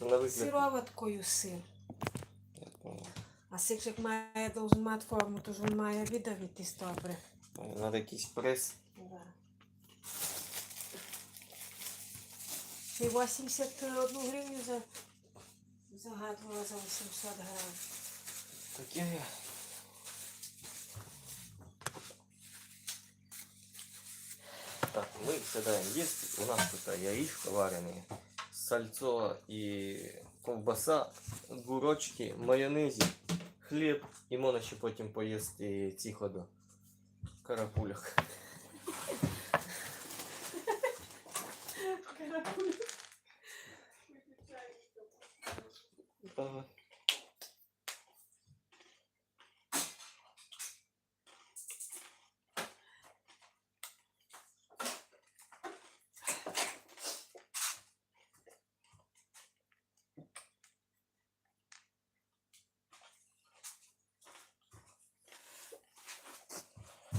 на. Сироваткою сир. Я понял. А сир як має должен мати форму, то ж він має видавитись добре. Надо якийсь прес. Да. Ще 81 гривню за загадувала за 800 грам. Таке я. Так, мы садаем. Есть у нас тут яичко вареные, сальцо и ковбаса, гурочки, майонезі, хліб і можна ще потім поїсти тихо до карапуляк. Давай.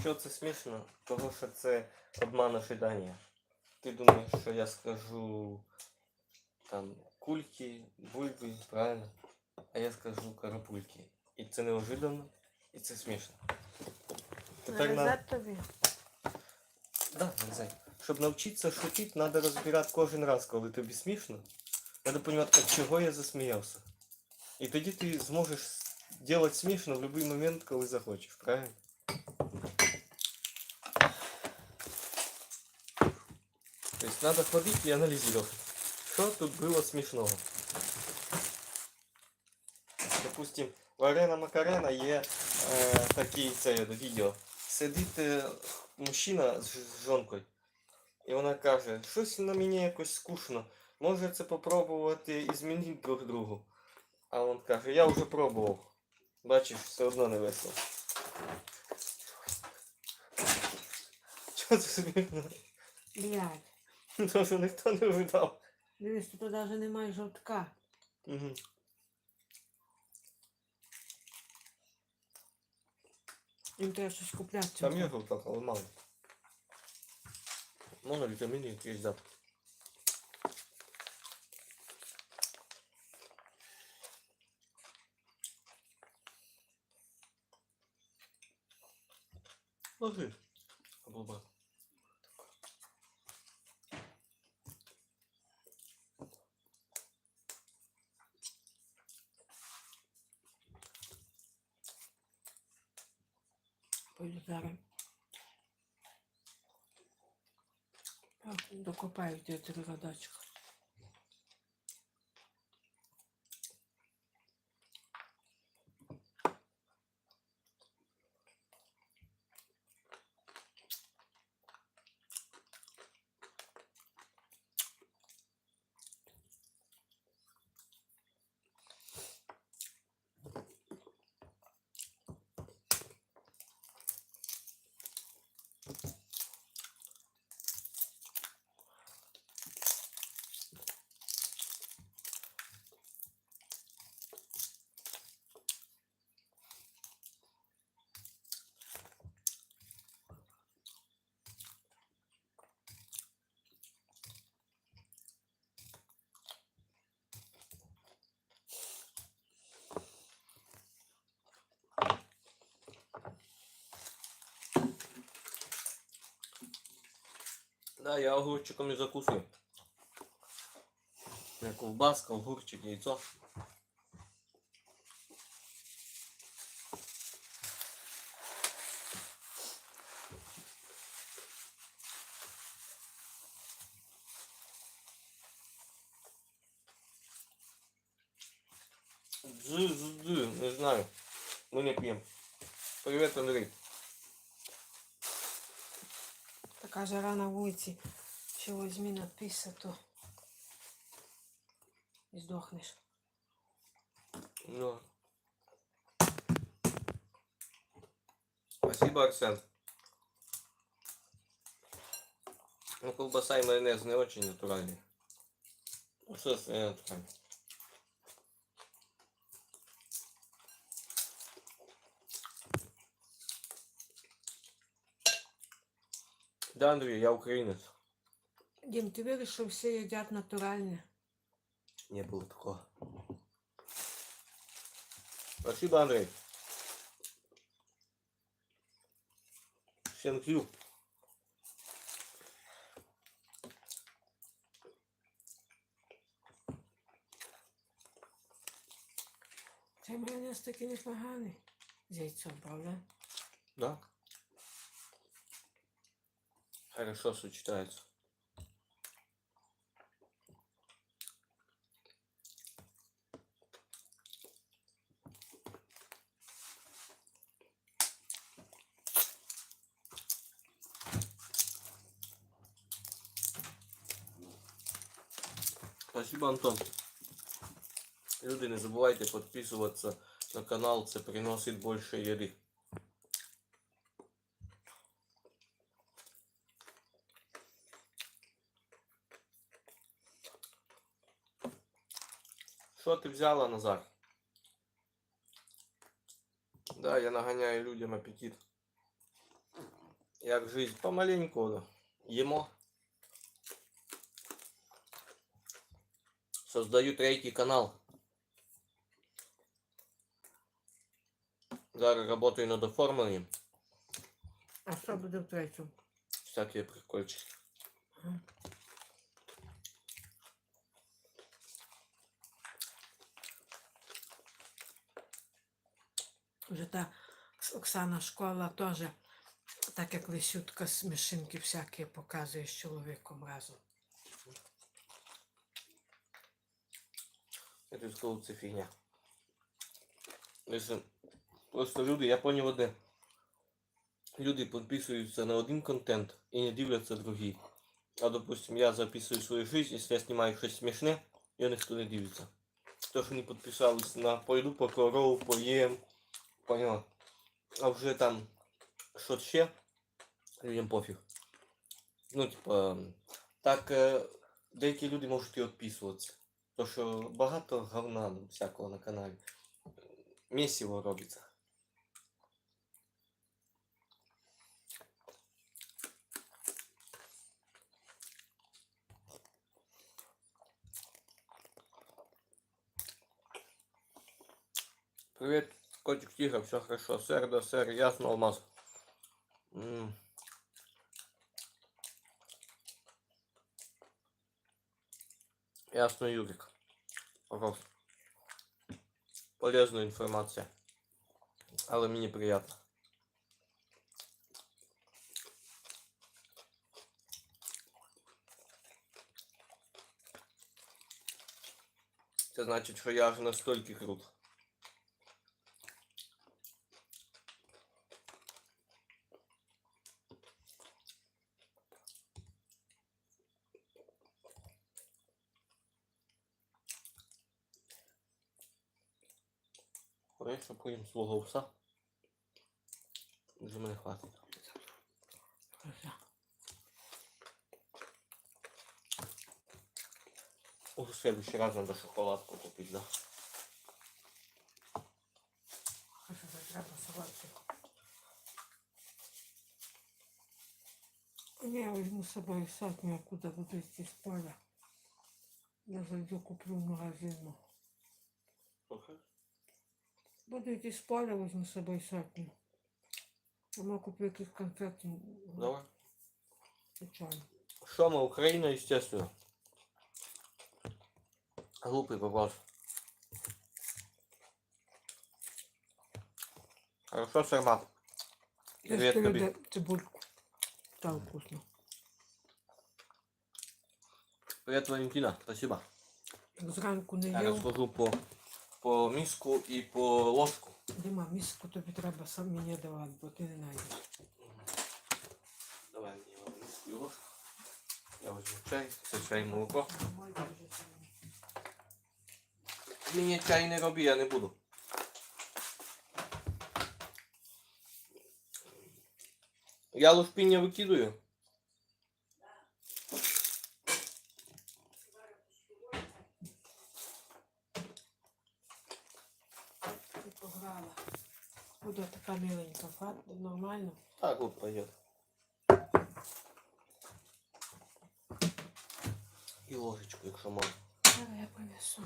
Що це смішно? Того, що це обман ожидання. Ти думаєш, що я скажу там кульки, бульби, правильно? А я скажу карапульки. І це неожиданно, і це смішно. Тепер на... Нарізати тобі? Да, нарізай. Щоб навчитися шутити, треба розбирати кожен раз, коли тобі смішно. Треба розуміти, від чого я засміявся. І тоді ти зможеш робити смішно в будь-який момент, коли захочеш, правильно? То есть надо ходить и анализировать, что тут было смешного. Допустим, Варена Макарена є е, такі це відео. Сидить е, мужчина з жонкою. І вона каже, щось на мені якось скучно. Може це попробувати і друг другу. А він каже, я вже пробував. Бачиш, все одно не весело. Чого це смішно? Блядь. Тому що ніхто не ожидав. Дивись, тут навіть немає жовтка. Угу. Їм треба щось купляти. Там є жовток, але мало. Можна вітаміни якісь дати. Ложи. Облаба. Так, докопаю ті Да, я огурчиком і закусую. Ковбаска, огурчик, яйцо. Дзы, дзы, дзы, не знаю. Мы не пьем. Привет, Андрей. Така жара на вулиці. Що візьми написа, то і здохнеш. Ну. Спасибо, Арсен. Ну, колбаса и майонез не очень натуральные. Ну, что это натурально? Да, Андрей, я украинец. Дім, ти віриш, що всі їдять натуральне? не было такого. Спасибо, Андрей. Thank you. Цей майонез такий непоганий. З яйцом, правда? Да. Хорошо сочетается. Спасибо, Антон. Люди, не забувайте підписуватися на канал, це приносить більше їди. Що ти взяла, Назар? Да, я наганяю людям апетит. Як жизнь помаленьку їмо. Создаю третій канал. Зараз работаю над оформленням. А що буде в третьому? Всякие прикольчики. Вже та Оксана школа теж, так як Лисютка смішинки всякі показує з чоловіком разом. Я тобі скажу, це фігня. Просто люди, я поняв одне. Люди підписуються на один контент і не дивляться другий. А допустим, я записую свою жизнь, якщо я знімаю щось смішне, я ніхто не дивиться. То, що не підписались на пойду по корову, поїм, поняла. А вже там що ще, людям пофіг. Ну, типа, так е, деякі люди можуть і відписуватися. То що багато говна всякого на каналі. Місіво робиться. Привет, котик тигр, все хорошо. Сэр, да, сэр, ясно, алмаз. Ясно, Юрик. Пожалуйста. Полезная информация. Але мені приятно. Це значить, що я аж настільки крут. Поїм свого пса. Вже мене хватить. В следующий раз надо шоколадку купить, да. Я возьму с собой сотню, куда буду идти с поля. Я зайду куплю в магазин. Слухай. Буду идти с поля, возьму с собой сотню. Сама куплю якісь конфети. Давай. Звичайно. Що ми, Україна, естественно. Глупый вопрос. Хорошо, Сармат. Привет, Десь тобі. люди цибульку. Так вкусно. Привет, Валентина. Спасибо. Зранку не Я їв. розхожу по, по миску і по ложку. Дима, міску тобі треба сам мені давати, бо ти не знайдеш. Давай мені миску і ложку. Я возьму чай. Це чай молоко. Мені чай не роби, я не буду. Я лушпіння викидаю. Миленька, фат, нормально. Так вот пойдет. І ложечку, якщо можна. Зараз я повісу.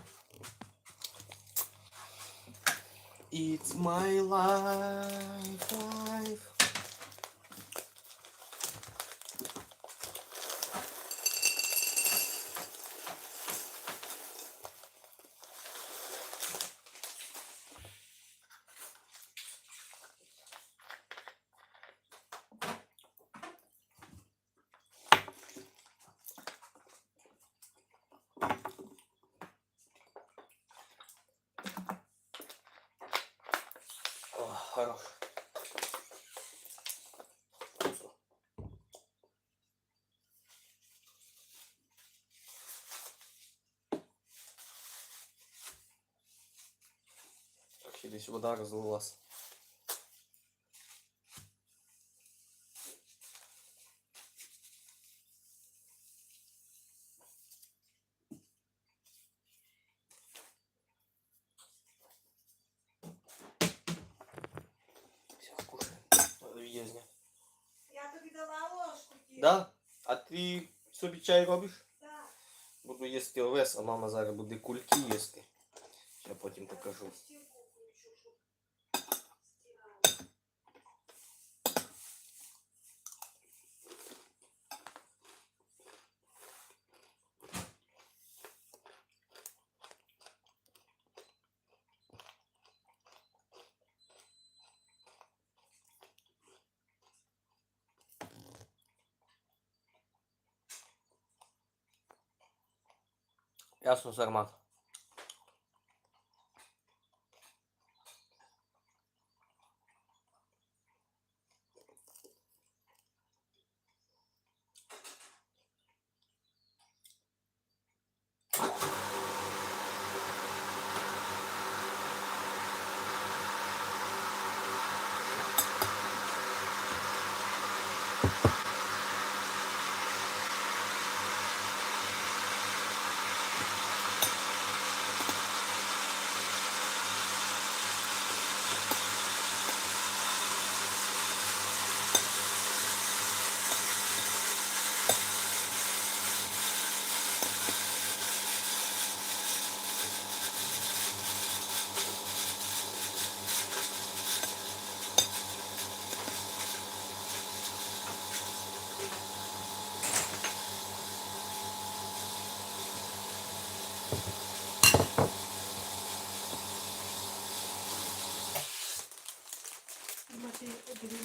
It's my life, life. Вкусно. Так, здесь вода разлилась. Все, кушаем. Надо видео снять. Я тобі дала ложку. Ті. Да? А ти собі чай робиш? Так. Буду їсти овес, а мама зараз буде кульки їсти. Я потім покажу. Ясно, Сармат.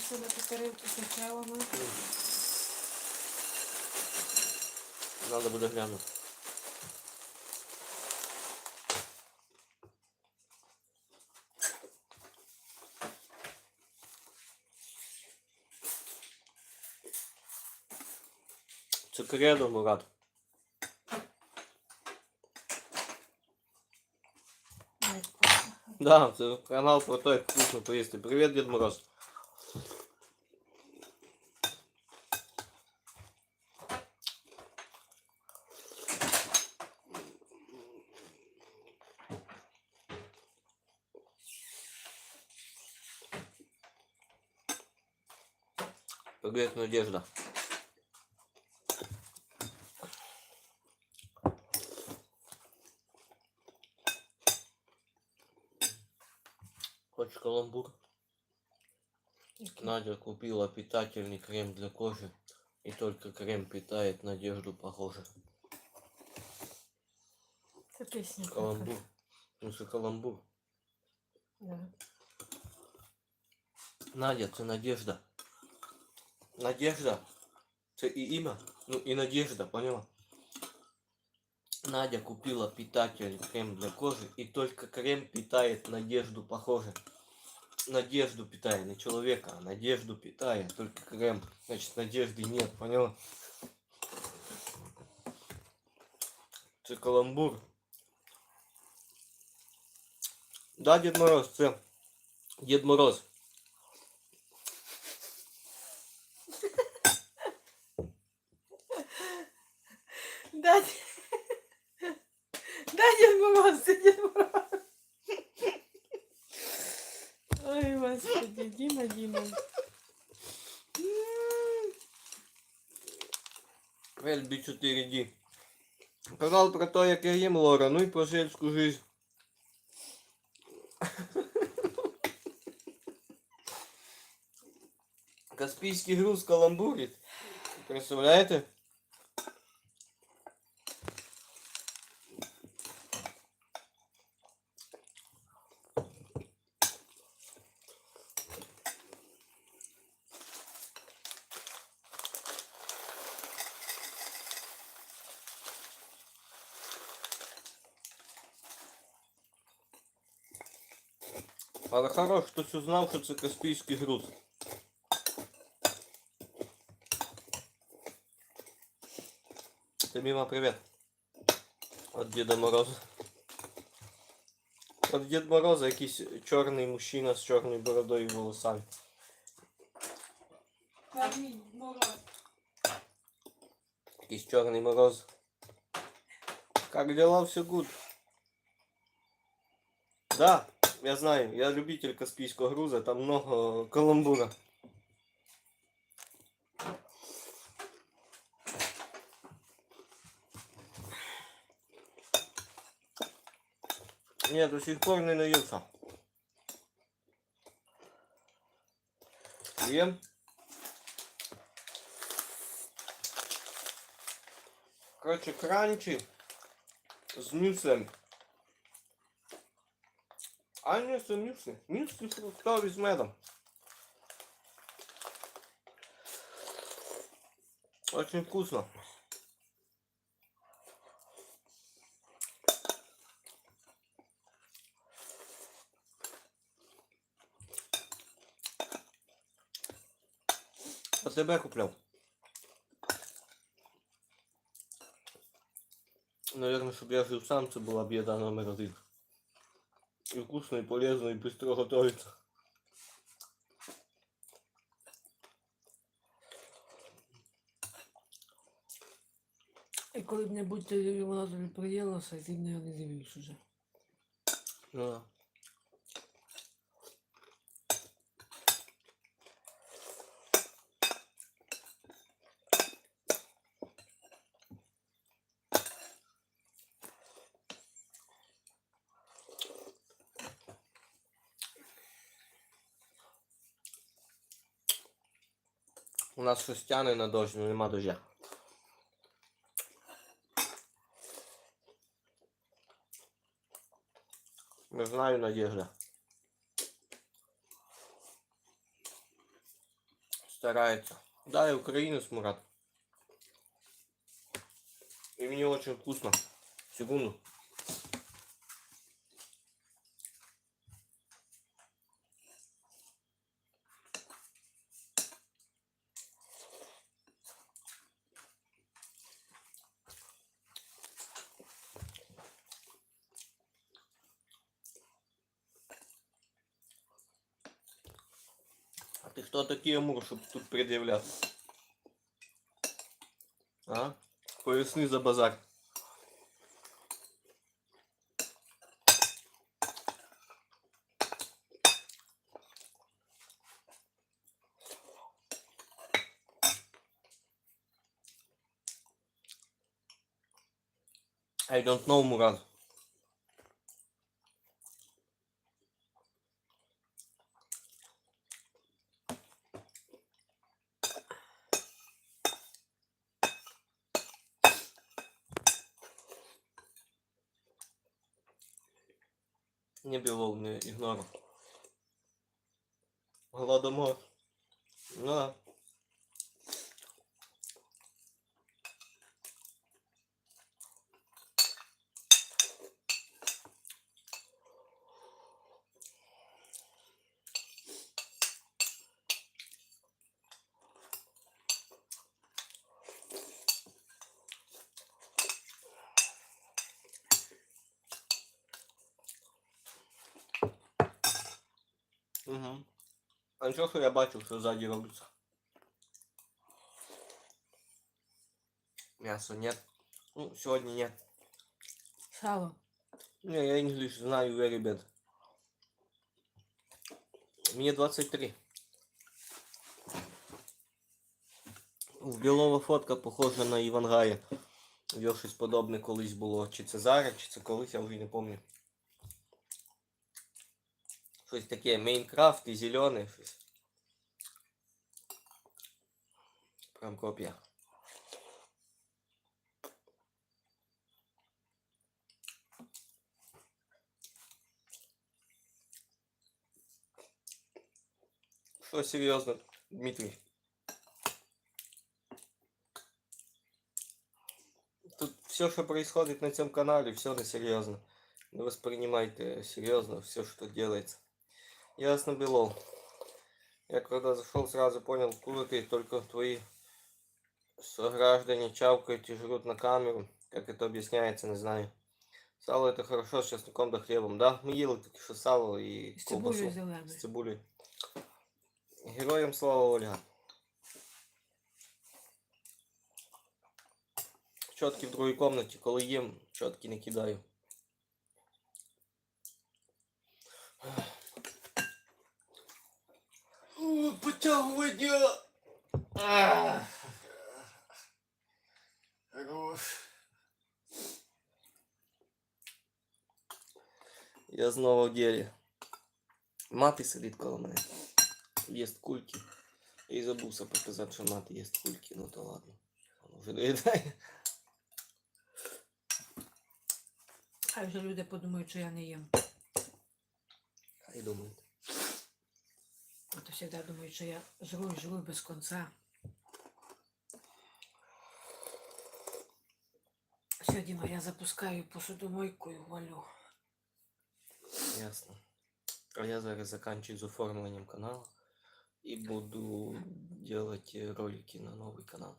дивився на тарілку з яблами. Надо буде глянути. Це кредо, Мурат. Да, це канал про то, як вкусно поїсти. Привіт, Дід Мороз. Привет, Надежда. Хочешь каламбур? Надя купила питательный крем для кожи. И только крем питает Надежду, похоже. Пісня. така. Каламбур. Ну, це каламбур. Да. Надя, це Надежда. Надежда. Це і імя, ну і Надежда, поняла? Надя купила питательный крем для кожи, и только крем питает Надежду, похоже. Надежду питает, не человека, а Надежду питает, только крем. Значит, Надежды нет, поняла? Це каламбур. Да, Дед Мороз, це Дед Мороз. LB4D. Канал про те, як я їм Лора, ну і про сільську жизнь. Каспійський груз каламбурить. Представляєте? хорош, хтось узнав, що це Каспійський груз. Це міма привіт. От Діда Мороза. От Дід Мороза якийсь чорний мужчина з чорною бородою і волосами. Камінь, мороз. Якийсь чорний мороз. Как дела? Все гуд. Да, я знаю, я любитель Каспийского груза, там много каламбура. Нет, до сих пор не наелся. Ем. Короче, кранчи з мюслем. А не це мюсли. Мюсли фруктові з медом. Очень вкусно. А тебе купляв. Наверное, чтобы я жил сам, це була б еда номер один И вкусно, и полезно, и быстро готовится. І коли б не будь ти вона тобі приїлася, ти б не не дивився вже. Ну да. Нас щось тяне на дощ, але нема дождя. Не знаю, Надежда. Старается. Да, и украинец Мурат. И мне очень вкусно. Секунду. А ты кто такие Амур, чтобы тут предъявлять? А? Поясни за базар. I don't know, Мурат. Не белов, не игнор. Голодомор. Ну да. Угу. А нічого, що я бачив, що ззаді робиться. М'ясо нет. Ну, сьогодні нет. Сало. Не, я English знаю very bad. Мне 23. В Белова фотка похожа на Ивангая. В його щось подобне колись було. Чи це зараз, чи це колись, я вже не пам'ятаю. Щось таке, Майнкрафт і зелене щось. Прям копія. Что серьезно, Дмитрий? Тут все, что происходит на этом канале, все на серьезно. Не воспринимайте серьезно все, что делается Ясно было. Я когда зашел, сразу понял, куры только твои сограждане чавкают и жрут на камеру. Как это объясняется, не знаю. Сало это хорошо с чесноком да хлебом. Да, мы ели таки что сало и З цибулею колбасу. зеленою. З цибулею. Героям слава Ольга. Чотки в другій комнаті, коли їм, чотки не кидаю. Потягування. Хорош. Я знову в ділі. Мати сидить коло мене. Їсть кульки. І забувся показати, що мати їсть кульки, ну то ладно. Воно вже доїдає. Хай вже люди подумають, що я не їм. Хай думають. А то завжди думають, що я жру і жру без конца. Все, Діма, я запускаю посудомойку і валю. Ясно. А я зараз заканчиваю з оформленням каналу і буду делать э, ролики на новий канал.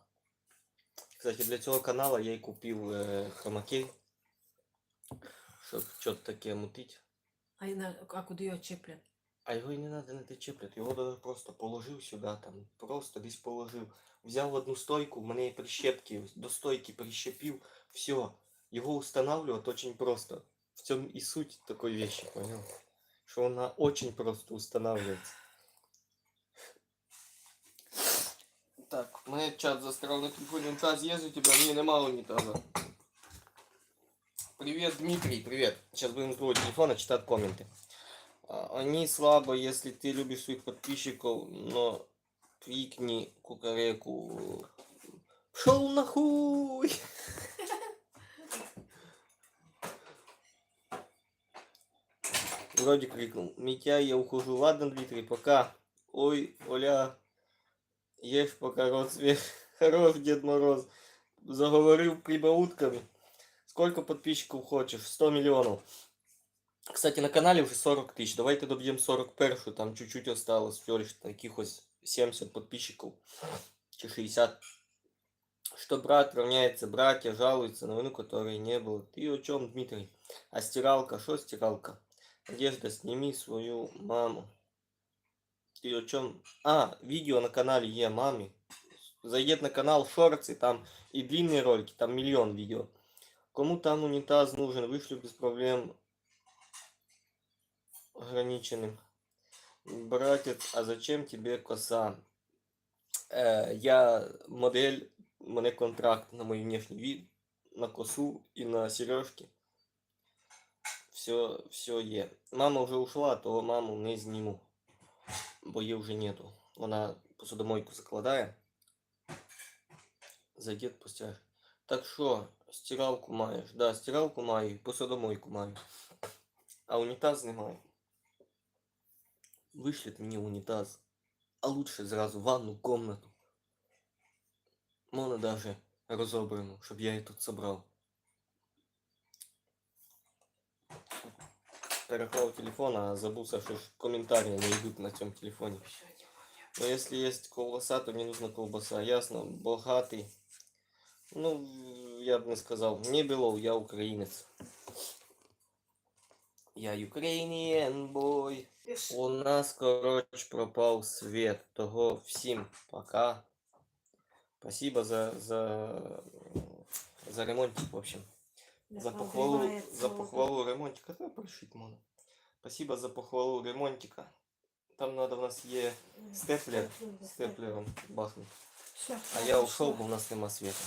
Кстати, для цього каналу я і купив е, хромакей, щоб щось таке мутить. А, і на, а куди його чіплять? А його і не треба не чіплять, його даже просто положив сюди, там, просто десь положив. Взяв одну стойку, в мене є прищепки, до стойки прищепив, все. Його устанавливать очень просто. В цьому і суть такої вещи, понял? Що вона очень просто устанавливается. Так, мене чат застрял на телефоне, унитаз есть у тебя? Не, нема унитаза. Привет, Дмитрий, привет. Сейчас будем с другого телефона читать комменты. А, Они слабо, если ты любишь своих подписчиков, но крикни кукареку. Шел нахуй! Вроде крикнул. Митя, я ухожу. Ладно, Дмитрий, пока. Ой, Оля, ешь пока рот свеж. Хорош, Дед Мороз. Заговорил прибаутками. Сколько подписчиков хочешь? 100 миллионов. Кстати, на канале уже 40 тысяч. Давайте добьем 41, там чуть-чуть осталось. Всего лишь таких вот 70 подписчиков. Чи 60. Что брат равняется братья, жалуются на войну, которой не было. Ты о чем, Дмитрий? А стиралка? Что стиралка? Надежда, сними свою маму. Ты о чем? А, видео на канале Е маме. Зайдет на канал Шорцы, там и длинные ролики, там миллион видео. Кому там унитаз нужен, вышлю без проблем ограниченным. Братец, а зачем тебе коса? Э, я модель, у мене контракт на мой внешний вид, на косу и на сережки. Все, все є. Мама вже ушла, то маму не зніму. Бо її вже нету. Вона посудомойку закладає. Зайде постяж. Так що, стиралку маєш? Да, стиралку маю, і посудомойку маю. А унітаз не маю. Вишліть мені унітаз. А лучше зразу ванну комнату. Можна даже розобрану, щоб я її тут собрав. Переклав телефон, а забылся, что ж комментарии не идут на этом телефоне. Все, Діма, я- Но если есть колбаса, то мне нужна колбаса. Ясно, богатый. Ну, я бы не сказал. Не Белов, я украинец. Я Ukrainian boy. У нас, короче, пропал свет. Того всем пока. Спасибо за, за, за ремонтик, в общем. Не За похвалу, прогрівається за воно. похвалу ремонтика. Давай прошить можно. Спасибо за похвалу ремонтика. Там надо у нас є степлер, степлером бахнуть. Все, А я ушел, бо у нас нема света.